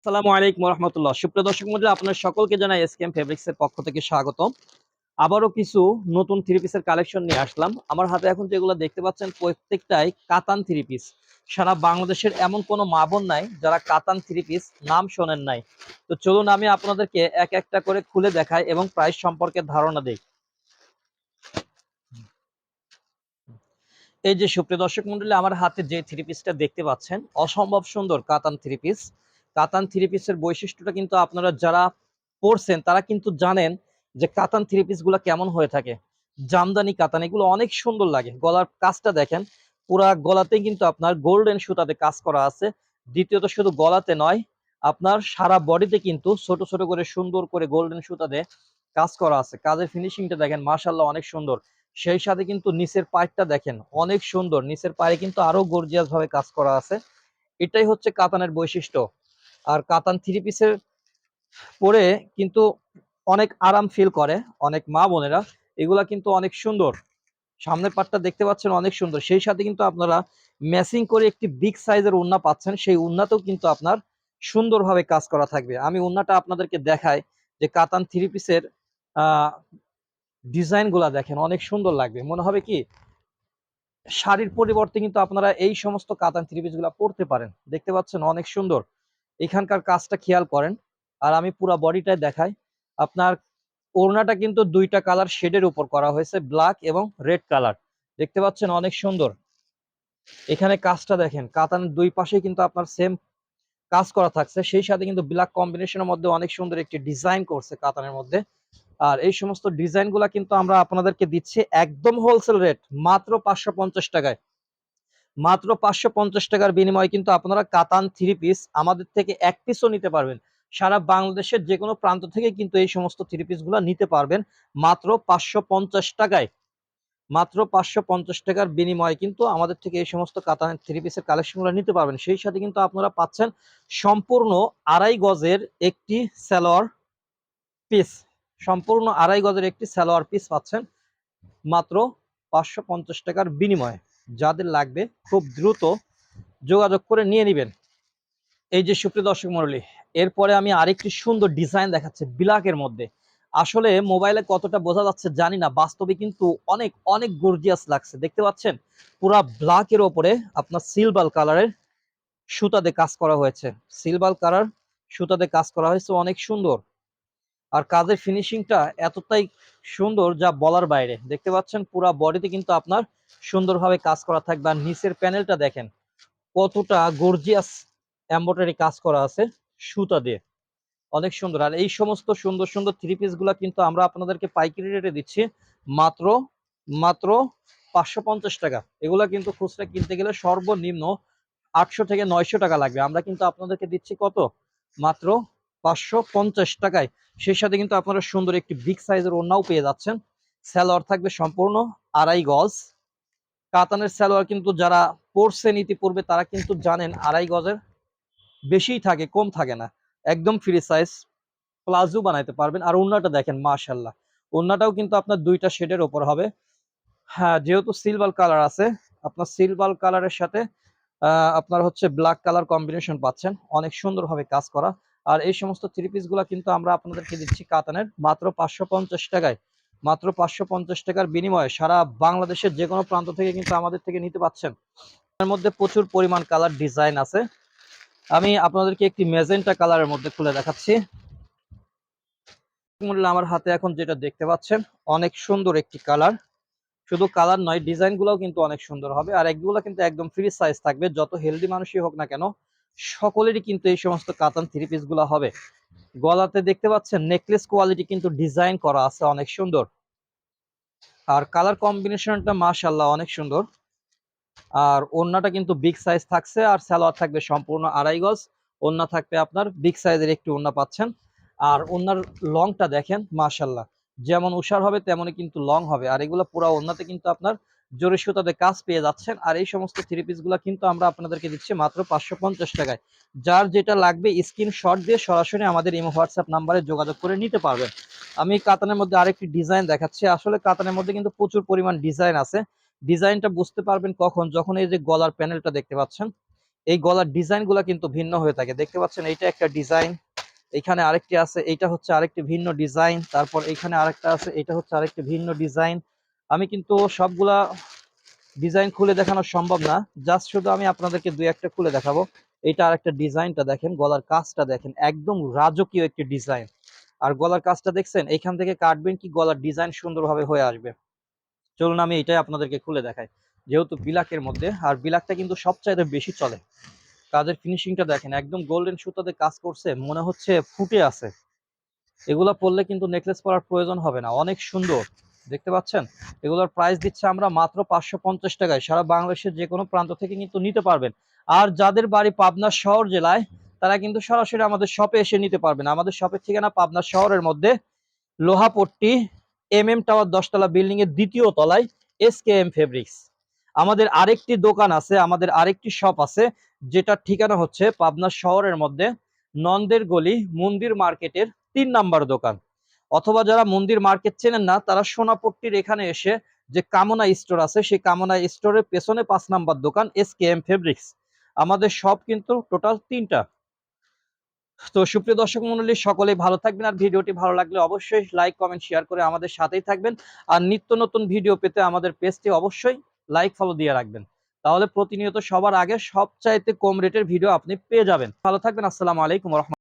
আসসালামু আলাইকুম রহমতুল্লাহ সুপ্রিয় দর্শক মন্ডলী, আপনার সকলকে জানাই এসকেএম ফেব্রিক্স এর পক্ষ থেকে স্বাগত আবারও কিছু নতুন থ্রি পিসের কালেকশন নিয়ে আসলাম। আমার হাতে এখন যেগুলো দেখতে পাচ্ছেন, প্রত্যেকটাই কাতান থ্রি পিস সারা বাংলাদেশের এমন কোনো নাই যারা কাতান থ্রি পিস নাম শোনেন নাই। তো চলুন আমি আপনাদেরকে এক একটা করে খুলে দেখাই এবং প্রাইস সম্পর্কে ধারণা দিই। এই যে সুপ্রিয় দর্শক মন্ডলী, আমার হাতে যে থ্রি পিসটা দেখতে পাচ্ছেন, অসম্ভব সুন্দর কাতান থ্রি পিস কাতান থ্রি পিসের বৈশিষ্ট্যটা কিন্তু আপনারা যারা পড়ছেন, তারা কিন্তু জানেন যে কাতান থ্রি পিসগুলা কেমন হয়ে থাকে। জামদানি কাতান, এগুলো অনেক সুন্দর লাগে। গলার কাজটা দেখেন, পুরা গলাতে কিন্তু আপনার গোল্ডেন সুতাতে কাজ করা আছে। দ্বিতীয়ত শুধু গলাতে নয়, আপনার সারা বডিতে কিন্তু ছোট ছোট করে সুন্দর করে গোল্ডেন সুতাতে কাজ করা আছে। কাজের ফিনিশিংটা দেখেন মাশাল্লাহ অনেক সুন্দর। সেই সাথে কিন্তু নিচের পাইপটা দেখেন, অনেক সুন্দর। নিচের পায়ে কিন্তু আরও গর্জিয়াস ভাবে কাজ করা আছে। এটাই হচ্ছে কাতানের বৈশিষ্ট্য। আর কাতান থ্রি পিসের পরে কিন্তু অনেক আরাম ফিল করে, অনেক মা বোনেরা। এগুলা কিন্তু অনেক সুন্দর। সামনের পাটটা দেখতে পাচ্ছেন অনেক সুন্দর। সেই সাথে কিন্তু আপনারা ম্যাচিং করে একটি বিগ সাইজের উন্না পাচ্ছেন। সেই উন্নাতেও কিন্তু আপনার সুন্দরভাবে কাজ করা থাকবে। আমি উন্নাটা আপনাদেরকে দেখাই যে কাতান থ্রি পিসের আহ ডিজাইনগুলা দেখেন, অনেক সুন্দর লাগবে। মনে হবে কি, শাড়ির পরিবর্তে কিন্তু আপনারা এই সমস্ত কাতান থ্রি পিসগুলা পরতে পারেন। দেখতে পাচ্ছেন অনেক সুন্দর। এখানকার কাজটা খেয়াল করেন। আর আমি পুরো বডিটাই দেখাই। আপনার ওড়নাটা কিন্তু দুইটা কালার শেডের উপর করা হয়েছে, ব্ল্যাক এবং রেড কালার। দেখতে পাচ্ছেন অনেক সুন্দর। এখানে কাজটা দেখেন, কাতানের দুই পাশে কিন্তু আপনার সেম কাজ করা থাকছে। সেই সাথে কিন্তু ব্ল্যাক কম্বিনেশনের মধ্যে অনেক সুন্দর একটি ডিজাইন করছে কাতানের মধ্যে। আর এই সমস্ত ডিজাইনগুলা কিন্তু আমরা আপনাদেরকে দিচ্ছি একদম হোলসেল রেট মাত্র পাঁচশো পঞ্চাশ টাকায়। মাত্র পাঁচশো পঞ্চাশ টাকার বিনিময়ে কিন্তু আপনারা কাতান থ্রি পিস আমাদের থেকে এক পিসও নিতে পারবেন। সারা বাংলাদেশের যে কোনো প্রান্ত থেকে কিন্তু এই সমস্ত থ্রি পিসগুলা নিতে পারবেন মাত্র পাঁচশো পঞ্চাশ টাকায়। মাত্র পাঁচশো পঞ্চাশ টাকার বিনিময়ে কিন্তু আমাদের থেকে এই সমস্ত কাতানের থ্রি পিসের কালেকশনগুলো নিতে পারবেন। সেই সাথে কিন্তু আপনারা পাচ্ছেন সম্পূর্ণ আড়াই গজের একটি স্যালোয়ার পিস সম্পূর্ণ আড়াই গজের একটি স্যালোয়ার পিস পাচ্ছেন মাত্র পাঁচশো পঞ্চাশ টাকার বিনিময়ে। যাদের লাগবে খুব দ্রুত যোগাযোগ করে নিয়ে নেবেন। এই যে সুপ্রিয় দর্শক মন্ডলী এরপরে আমি আরেকটি সুন্দর ডিজাইন দেখাচ্ছি বিলাকের মধ্যে। আসলে মোবাইলে কতটা বোঝা যাচ্ছে জানি না, বাস্তবে কিন্তু অনেক অনেক গর্জিয়াস লাগছে। দেখতে পাচ্ছেন? পুরা ব্ল্যাকের ওপরে আপনার সিলভার কালারের সুতাতে কাজ করা হয়েছে। সিলভার কালার সুতাতে কাজ করা হয়েছে, অনেক সুন্দর। আর কাজের ফিনিশিংটা এতটাই সুন্দর যা বলার বাইরে। দেখতে পাচ্ছেন? পুরা বডিতে কিন্তু আপনার সুন্দরভাবে কাজ করা থাকবে। আর নিচের প্যানেলটা দেখেন, কতটা গর্জিয়াস এম্বয়ডারি কাজ করা আছে সুতা দিয়ে। অনেক সুন্দর। আর এই সমস্ত সুন্দর সুন্দর থ্রি পিসগুলা কিন্তু আমরা আপনাদেরকে পাইকারি রেটে দিচ্ছি মাত্র মাত্র পাঁচশো পঞ্চাশ টাকা। এগুলা কিন্তু খুচরা কিনতে গেলে সর্বনিম্ন আটশো থেকে নয়শো টাকা লাগবে। আমরা কিন্তু আপনাদেরকে দিচ্ছি কত? মাত্র পাঁচশো পঞ্চাশ টাকায়। সেই সাথে কিন্তু আপনারা সুন্দর একটি বিগ সাইজের ওড়নাও পেয়ে যাচ্ছেন। স্যালোয়ার থাকবে সম্পূর্ণ আড়াই গজ। কাতানের স্যালোয়ার কিন্তু যারা পড়ছেন ইতিপূর্বে তারা কিন্তু জানেন আড়াই গজের বেশিই থাকে, কম থাকে না। একদম ফ্রি সাইজ প্লাজো বানাইতে পারবেন। আর ওড়নাটা দেখেন মাশাল্লাহ ওড়নাটাও কিন্তু আপনার দুইটা শেডের ওপর হবে। হ্যাঁ যেহেতু সিলভার কালার আছে, আপনার সিলভার কালারের সাথে আপনার হচ্ছে ব্ল্যাক কালার কম্বিনেশন পাচ্ছেন। অনেক সুন্দরভাবে কাজ করা। আর এই সমস্ত থ্রি পিসগুলা কিন্তু আমরা আপনাদেরকে দিচ্ছি কাতানের, মাত্র পাঁচশো পঞ্চাশ টাকায়। মাত্র পাঁচশো পঞ্চাশ টাকার বিনিময়ে সারা বাংলাদেশের যে কোনো প্রান্ত থেকে কিন্তু আমাদের থেকে নিতে পাচ্ছেন। এর মধ্যে প্রচুর পরিমাণ কালার ডিজাইন আছে। আমি আপনাদেরকে একটি মেজেন্টা কালারের মধ্যে খুলে দেখাচ্ছি। আমার হাতে এখন যেটা দেখতে পাচ্ছেন, অনেক সুন্দর একটি কালার। শুধু কালার নয় ডিজাইন গুলাও কিন্তু অনেক সুন্দর হবে। আর এগুলো কিন্তু একদম ফ্রি সাইজ থাকবে, যত হেলদি মানুষই হোক না কেন, সকলেরই কিন্তু এই সমস্ত কাতান থ্রি পিসগুলো হবে। গলাতে দেখতে পাচ্ছেন নেকলেস কোয়ালিটি কিন্তু ডিজাইন করা আছে, অনেক সুন্দর। আর কালার কম্বিনেশনটা মাশাল্লাহ অনেক সুন্দর। আর ওড়নাটা কিন্তু বিগ সাইজ থাকছে আর সালোয়ার থাকবে সম্পূর্ণ আড়াই গজ। ওড়না থাকবে আপনার বিগ সাইজের একটি ওড়না পাচ্ছেন। আর ওড়নার লংটা দেখেন মাশাল্লাহ যেমন উষার হবে, তেমনই কিন্তু লং হবে। আর এগুলো পুরো ওড়নাতে কিন্তু আপনার জরি সুতাতে কাজ পেয়ে যাচ্ছেন। আর এই সমস্ত থ্রি পিসগুলা কিন্তু আমরা আপনাদেরকে দিচ্ছি মাত্র পাঁচশো পঞ্চাশ টাকায়। যার যেটা লাগবে স্ক্রিন শট দিয়ে সরাসরি আমাদের ইমো হোয়াটসঅ্যাপ নাম্বারে যোগাযোগ করে নিতে পারবেন। আমি কাতানের মধ্যে আরেকটি ডিজাইন দেখাচ্ছি। আসলে কাতানের মধ্যে কিন্তু প্রচুর পরিমাণ ডিজাইন আছে। ডিজাইনটা বুঝতে পারবেন কখন? যখন এই যে গলার প্যানেলটা দেখতে পাচ্ছেন, এই গলার ডিজাইনগুলো কিন্তু ভিন্ন হয়ে থাকে। দেখতে পাচ্ছেন, এইটা একটা ডিজাইন এখানে আরেকটি আছে, এইটা হচ্ছে আরেকটি ভিন্ন ডিজাইন তারপর এখানে আরেকটা আছে, এটা হচ্ছে আরেকটি ভিন্ন ডিজাইন আমি কিন্তু সবগুলা ডিজাইন খুলে দেখানো সম্ভব না। জাস্ট শুধু আমি আপনাদেরকে দুই একটা খুলে দেখাবো। এটা আরেকটা ডিজাইনটা দেখেন, গলার কাজটা দেখেন, একদম রাজকীয় একটি ডিজাইন আর গলার কাজটা দেখছেন এখান থেকে কাটবেন কি গলার ডিজাইন সুন্দরভাবে হয়ে আসবে। চলুন আমি এটাই আপনাদেরকে খুলে দেখাই। যেহেতু বিলাকের মধ্যে, আর বিলাকটা কিন্তু সবচাইতে বেশি চলে। কাজের ফিনিশিংটা দেখেন, একদম গোল্ডেন সুতাতে কাজ করছে, মনে হচ্ছে ফুটে আছে। এগুলা পরলে কিন্তু নেকলেস পরার প্রয়োজন হবে না, অনেক সুন্দর। দেখতে পাচ্ছেন? এগুলোর প্রাইস দিচ্ছে আমরা মাত্র পাঁচশো পঞ্চাশ টাকায়। সারা বাংলাদেশের যে কোনো প্রান্ত থেকে কিন্তু নিতে পারবেন। আর যাদের বাড়ি পাবনা শহর জেলায়, তারা কিন্তু সরাসরি আমাদের শপে এসে নিতে পারবেন। আমাদের শপের ঠিকানা পাবনা শহরের মধ্যে লোহাপট্টি এম এম টাওয়ার দশতলা বিল্ডিং এর দ্বিতীয় তলায় এস কে এম ফেব্রিক্স আমাদের আরেকটি দোকান আছে, আমাদের আরেকটি শপ আছে, যেটার ঠিকানা হচ্ছে পাবনা শহরের মধ্যে নন্দের গলি, মন্দির মার্কেটের তিন নাম্বার দোকান। অথবা যারা মন্দির মার্কেট চেনেন না, তারা সোনাপট্টির এখানে এসে যে কামনা স্টোর আছে, সেই কামনা স্টোরের পেছনে পাঁচ নাম্বার দোকান, এস কে এম ফেব্রিক্স। আমাদের সব কিন্তু টোটাল তিনটা। তো সুপ্রিয় দর্শক মন্ডলী, সকলেই ভালো থাকবেন। আর ভিডিওটি ভালো লাগলে অবশ্যই লাইক, কমেন্ট, শেয়ার করে আমাদের সাথেই থাকবেন। আর নিত্য নতুন ভিডিও পেতে আমাদের পেজটি অবশ্যই লাইক, ফলো দিয়ে রাখবেন। তাহলে প্রতিনিয়ত সবার আগে সবচাইতে কম রেটের ভিডিও আপনি পেয়ে যাবেন। ভালো থাকবেন। আসসালামু আলাইকুম রহমতুল্লাহ।